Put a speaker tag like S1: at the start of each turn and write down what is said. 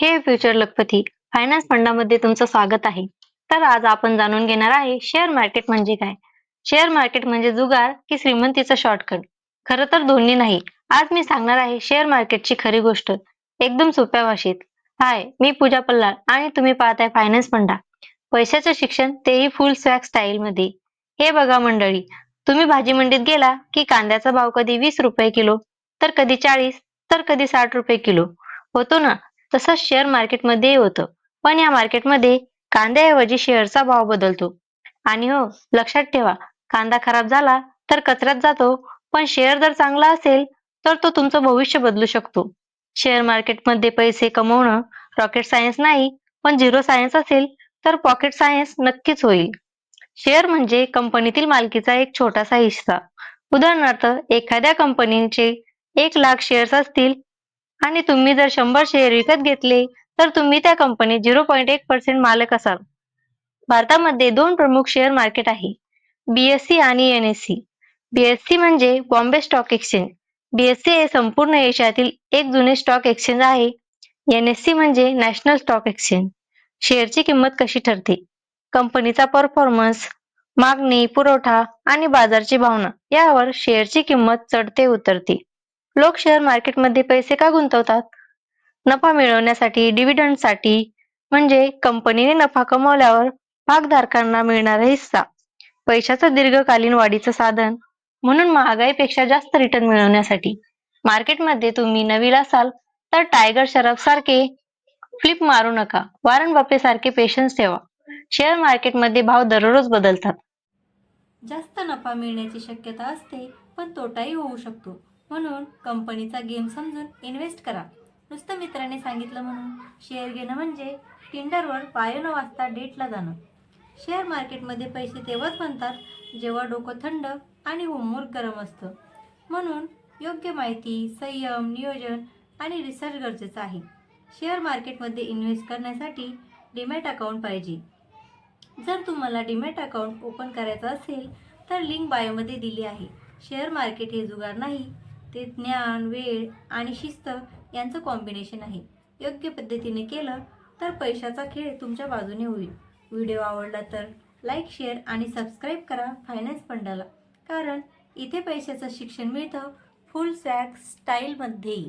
S1: हे फ्युचर लखपती फायनान्स फंडामध्ये तुमचं स्वागत आहे. तर आज आपण जाणून घेणार आहे शेअर मार्केट म्हणजे काय? शेअर मार्केट म्हणजे जुगार की श्रीमंतीचा शॉर्टकट खरं तर दोन्ही नाही. आज मी सांगणार आहे शेअर मार्केटची खरी गोष्ट. एकदम सोप्या भाषेत. हाय मी पूजा पल्लाळ आणि तुम्ही पाहताय फायनान्स फंडा. पैशाचं शिक्षण तेही फुल स्वॅग स्टाईल मध्ये. हे बघा मंडळी तुम्ही भाजी मंडीत गेला की कांद्याचा भाव कधी वीस रुपये किलो तर कधी चाळीस तर कधी साठ रुपये किलो. होतो ना? तसंच शेअर मार्केटमध्येही होतं. पण या मार्केटमध्ये कांद्याऐवजी शेअरचा भाव बदलतो. आणि हो लक्षात ठेवा कांदा खराब झाला तर कचऱ्यात जातो पण शेअर जर चांगला असेल तर तो तुमचं भविष्य बदलू शकतो. शेअर मार्केटमध्ये पैसे कमवणं रॉकेट सायन्स नाही पण झिरो सायन्स असेल तर पॉकेट सायन्स नक्कीच होईल. शेअर म्हणजे कंपनीतील मालकीचा एक छोटासा हिस्सा. उदाहरणार्थ एखाद्या कंपनीचे एक लाख शेअर्स असतील आणि तुम्ही जर शंभर शेअर विकत घेतले तर तुम्ही त्या कंपनीत झिरो पॉईंट एक पर्सेंट मालक असाल. भारतामध्ये दोन प्रमुख शेअर मार्केट आहे. बीएससी आणि एनएससी बीएससी म्हणजे बॉम्बे स्टॉक एक्सचेंज बीएससी हे संपूर्ण एशियातील एक जुने स्टॉक एक्सचेंज आहे. एनएससी म्हणजे नॅशनल स्टॉक एक्सचेंज शेअरची किंमत कशी ठरते? कंपनीचा परफॉर्मन्स मागणी पुरवठा आणि बाजारची भावना यावर शेअरची किंमत चढते उतरते लोक शेअर मार्केटमध्ये पैसे का गुंतवतात? नफा मिळवण्यासाठी डिव्हिडंडसाठी म्हणजे कंपनीने नफा कमवल्यावर भागधारकांना मिळणारा हिस्सा पैशाचं दीर्घकालीन वाढीचं साधन म्हणून महागाईपेक्षा जास्त रिटर्न मिळवण्यासाठी. मार्केटमध्ये तुम्ही नवीन असाल तर टायगर शरफ सारखे फ्लिप मारू नका. वारण बापे सारखे पेशन्स ठेवा. शेअर मार्केटमध्ये भाव दररोज बदलतात.
S2: जास्त नफा मिळण्याची शक्यता असते पण तोटाही होऊ शकतो. म्हणून कंपनीचा गेम समजून इन्व्हेस्ट करा. नुसतं मित्राने सांगितलं म्हणून. शेअर घेणं म्हणजे टिंडरवर पाय न वाजता डेटला जाणं. शेअर मार्केटमध्ये पैसे तेव्हाच बनतात जेव्हा डोकं थंड आणि होमवर्क गरम असतं. म्हणून योग्य माहिती संयम नियोजन आणि रिसर्च गरजेचं आहे. शेअर मार्केटमध्ये इन्व्हेस्ट करण्यासाठी डिमॅट अकाउंट पाहिजे. जर तुम्हाला डिमॅट अकाउंट ओपन करायचं असेल तर लिंक बायोमध्ये दिली आहे. शेअर मार्केट हे जुगार नाही ते ज्ञान वेळ आणि शिस्त यांचं कॉम्बिनेशन आहे. योग्य पद्धतीने केलं तर पैशाचा खेळ तुमच्या बाजूने होईल. व्हिडिओ आवडला तर लाईक शेअर आणि सबस्क्राईब करा फायनान्स फंडाला कारण इथे पैशाचं शिक्षण मिळतं फुल सॅक स्टाईलमध्ये